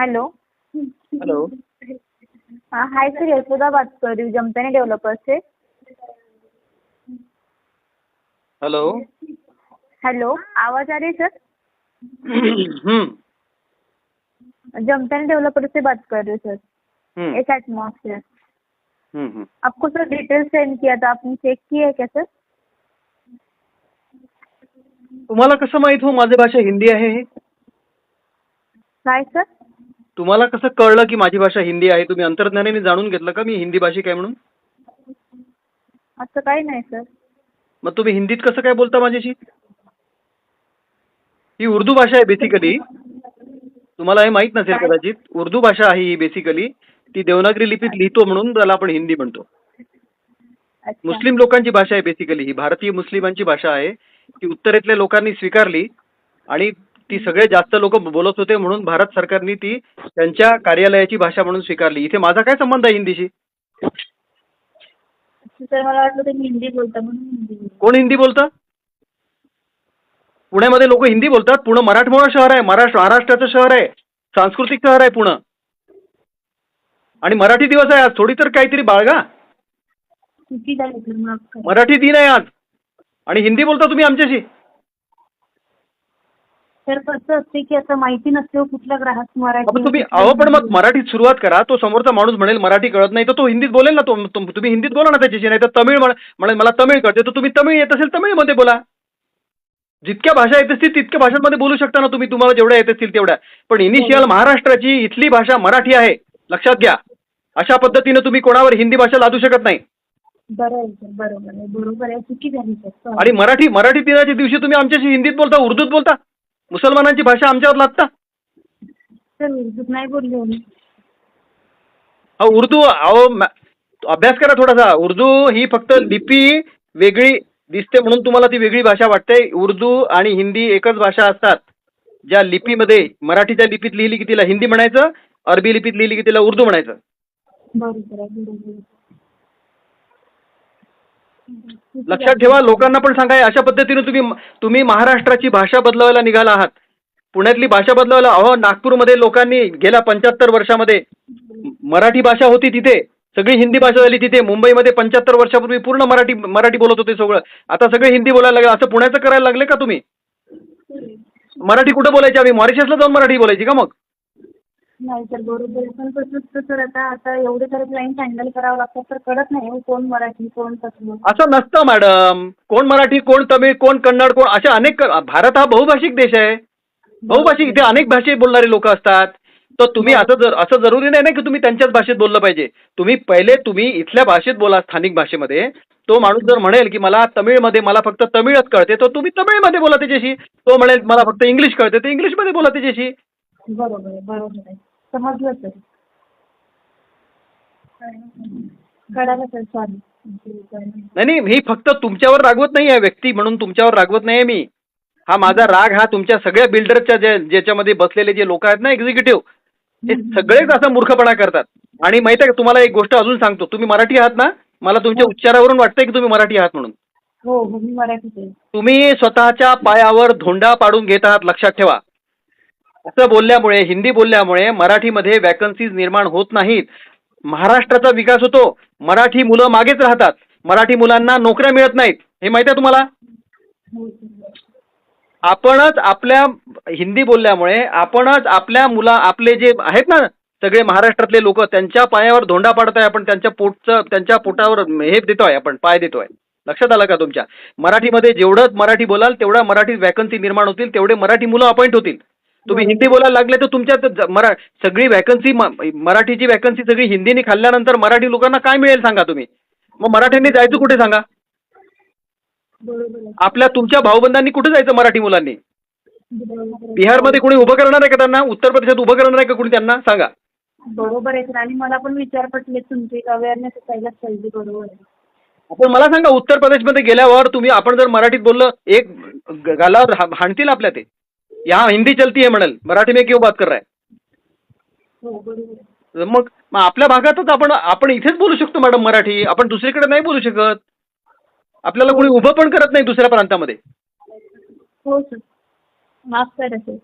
Hello. Hello. हाँ hi sir Yashoda बात कर रही हूँ जमतानी डेवलपर से हेलो. हेलो आवाज़ आ रही है सर? जमतानी डेवलपर से बात कर रही हूँ सर एक एटमॉस्फेयर. आपको सर डिटेल्स सेंड किया था आपने चेक किया है क्या सर? तुम्हाला कसं माहीत हो माझी भाषा हिंदी आहे हे? काय सर? तुम्हाला कसं कळलं की माझी भाषा हिंदी आहे? तुम्ही अंतर्ज्ञानाने जाणून घेतलं का मी हिंदी भाषिक आहे म्हणून? असं काही नाही सर. मग तुम्ही हिंदीत कसं काय बोलता माझ्याशी? ही उर्दू भाषा आहे बेसिकली तुम्हाला हे माहीत नसेल कदाचित. उर्दू भाषा आहे ही बेसिकली ती देवनागरी लिपीत लिहितो म्हणून त्याला आपण हिंदी म्हणतो. मुस्लिम लोकांची भाषा आहे बेसिकली ही भारतीय मुस्लिमांची भाषा आहे. ती उत्तरेतल्या लोकांनी स्वीकारली आणि ती सगळे जास्त लोक बोलत होते म्हणून भारत सरकारने ती त्यांच्या कार्यालयाची भाषा म्हणून स्वीकारली. इथे माझा काय संबंध आहे हिंदीशी? सर मला वाटलं तुम्ही हिंदी बोलता म्हणून हिंदी बोलता. कोण हिंदी बोलतं? पुण्यामध्ये लोक हिंदी बोलतात. पुणे मराठमोळा शहर आहे. महाराष्ट्र महाराष्ट्राचं शहर आहे. सांस्कृतिक शहर आहे पुणे. आणि मराठी दिवस आहे आज. थोडी तर काहीतरी बाळगा. चुकी झाली सर माफ करा. मराठी दिन आहे आज. आणि हिंदी बोलता तुम्ही आमच्याशी? सर कसं असते की असं माहिती नसते हो कुठला ग्राहक मराठी तुम्ही अहो पण मग मराठीत सुरुवात करा. तो समोरचा माणूस म्हणेल मराठी कळत नाही तर तो हिंदीत बोलेल ना तो. तुम- तुम्ही हिंदीत बोला ना त्याच्याशी नाही तर तमिळ म्हण- म्हणेल मला तमिळ कळते. तर तुम्ही तमिळ येत असेल तमिळमध्ये बोला. जितक्या भाषा येत असतील तितक्या भाषांमध्ये बोलू शकता ना तुम्ही. तुम्हाला जेवढ्या येत असतील तेवढ्या. पण इनिशियल महाराष्ट्राची इथली भाषा मराठी आहे. लक्षात घ्या. अशा पद्धतीने तुम्ही कोणावर हिंदी भाषा लादू शकत नाही. बरं आहे सर. बरोबर आहे. बरोबर आहे. चुकी झाली सर. आणि मराठी मराठी दिनाच्या दिवशी तुम्ही आमच्याशी हिंदीत बोलता उर्दूत बोलता? मुसलमानांची भाषा आमच्यावर लादता सर उर्दूत नाही बोलले अहो उर्दू अहो मॅ- अभ्यास करा थोडासा. उर्दू ही फक्त लिपी वेगळी दिसते म्हणून तुम्हाला ती वेगळी भाषा वाटते. उर्दू आणि हिंदी एकच भाषा असतात. ज्या लिपीमध्ये मराठीच्या लिपीत लिहिली की तिला हिंदी म्हणायचं अरबी लिपीत लिहिली की तिला उर्दू म्हणायचं. बरोबर आहे बरोबर आहे. लक्षात ठेवा लोकांना पण सांगा अशा पद्धतीने तुम्ही तुम्ही महाराष्ट्राची भाषा बदलवायला निघाला आहात. पुण्यातली भाषा बदलवायला अहो नागपूरमध्ये लोकांनी गेल्या पंच्याहत्तर वर्षामध्ये मराठी भाषा होती तिथे सगळी हिंदी भाषा झाली तिथे मुंबईमध्ये पंच्याहत्तर वर्षापूर्वी पूर्ण मराठी मराठी बोलत होते सगळं. आता सगळे हिंदी बोलायला लागले असं पुण्याचं करायला लागले का तुम्ही? मराठी कुठं बोलायची? आम्ही मॉरिशसला जाऊन मराठी बोलायची का मग? नाही सर बरोबर आहे पण कसं असतं सर आता आता एवढे सारे क्लायंट हँडल करावं लागतात तर कळत नाही हो कोण मराठी कोण कसं असं नसतं मॅडम कोण मराठी कोण तमिळ कोण कन्नड कोण असे अनेक भारत हा बहुभाषिक देश आहे. बहुभाषिक इथे अनेक भाषे बोलणारे लोक असतात. तर तुम्ही असं जर असं जरुरी नाही ना की तुम्ही त्यांच्याच भाषेत बोललं पाहिजे. तुम्ही पहिले तुम्ही इथल्या भाषेत बोला स्थानिक भाषेमध्ये. तो माणूस जर म्हणेल की मला तमिळमध्ये मला फक्त तमिळच कळते तर तुम्ही तमिळमध्ये बोला त्याच्याशी. तो म्हणेल मला फक्त इंग्लिश कळते तर इंग्लिशमध्ये बोला त्याच्याशी. बरोबर आहे बरोबर आहे. समजलं सर कळालं सर सॉरी नाही नाही ही फक्त तुमच्यावर रागवत नाही आहे व्यक्ती म्हणून तुमच्यावर रागवत नाही मी. हा माझा राग हा तुमच्या सगळ्या बिल्डरच्या जे ज्याच्यामध्ये बसलेले जे लोक आहेत ना एक्झिक्युटिव्ह हे सगळेच असा मूर्खपणा करतात. आणि माहिती आहे का तुम्हाला एक गोष्ट अजून सांगतो. तुम्ही मराठी आहात ना? मला तुमच्या उच्चारावरून वाटतंय की तुम्ही मराठी आहात म्हणून. हो हो मी मराठीच आहे. तुम्ही स्वतःच्या पायावर धोंडा पाडून घेत आहात लक्षात ठेवा. असं बोलल्यामुळे हिंदी बोलल्यामुळे मराठीमध्ये वॅकन्सीज निर्माण होत नाहीत. महाराष्ट्राचा विकास होतो. मराठी मुलं मागेच राहतात. मराठी मुलांना नोकऱ्या मिळत नाहीत. हे माहिती आहे तुम्हाला? आपणच आपल्या हिंदी बोलल्यामुळे आपणच आपल्या मुला आपले जे आहेत ना सगळे महाराष्ट्रातले लोक त्यांच्या पायावर धोंडा पाडताय आपण त्यांच्या पोटचं त्यांच्या पोटावर हे देतोय आपण पाय देतोय. लक्षात आलं का तुमच्या? मराठीमध्ये जेवढं मराठी बोलाल तेवढ्या मराठी वॅकन्सी निर्माण होतील तेवढे मराठी मुलं अपॉइंट होतील. तुम्ही हिंदी बोलायला लागले तर तुमच्यात ज- मरा सगळी वॅकन्सी मराठीची वॅकन्सी सगळी हिंदीने खाल्ल्यानंतर मराठी लोकांना काय मिळेल सांगा तुम्ही? मग मराठ्यांनी जायचं कुठे सांगा? आपल्या तुमच्या भाऊबंधांनी कुठे जायचं मराठी मुलांनी. बिहारमध्ये कोणी उभं करणार आहे का त्यांना? उत्तर प्रदेशात उभं करणार आहे का कोणी त्यांना? सांगा. बरोबर आहे सर आणि मला पण विचार पटले तुमचे अवेअरनेस असायलाच पाहिजे बरोबर आहे. आपण मला सांगा उत्तर प्रदेशमध्ये गेल्यावर तुम्ही आपण जर मराठीत बोललं एक गालावर हाणतील आपल्या ते? यहाँ हिंदी चलती है म्हणेल. मराठी में क्यों बात कर रहा है? हो मग मग आपल्या भागातच आपण आपण इथेच बोलू शकतो मॅडम मराठी. आपण दुसरीकडे नाही बोलू शकत. आपल्याला कोणी उभं पण करत नाही दुसऱ्या प्रांतामध्ये. हो सर माफ करा सर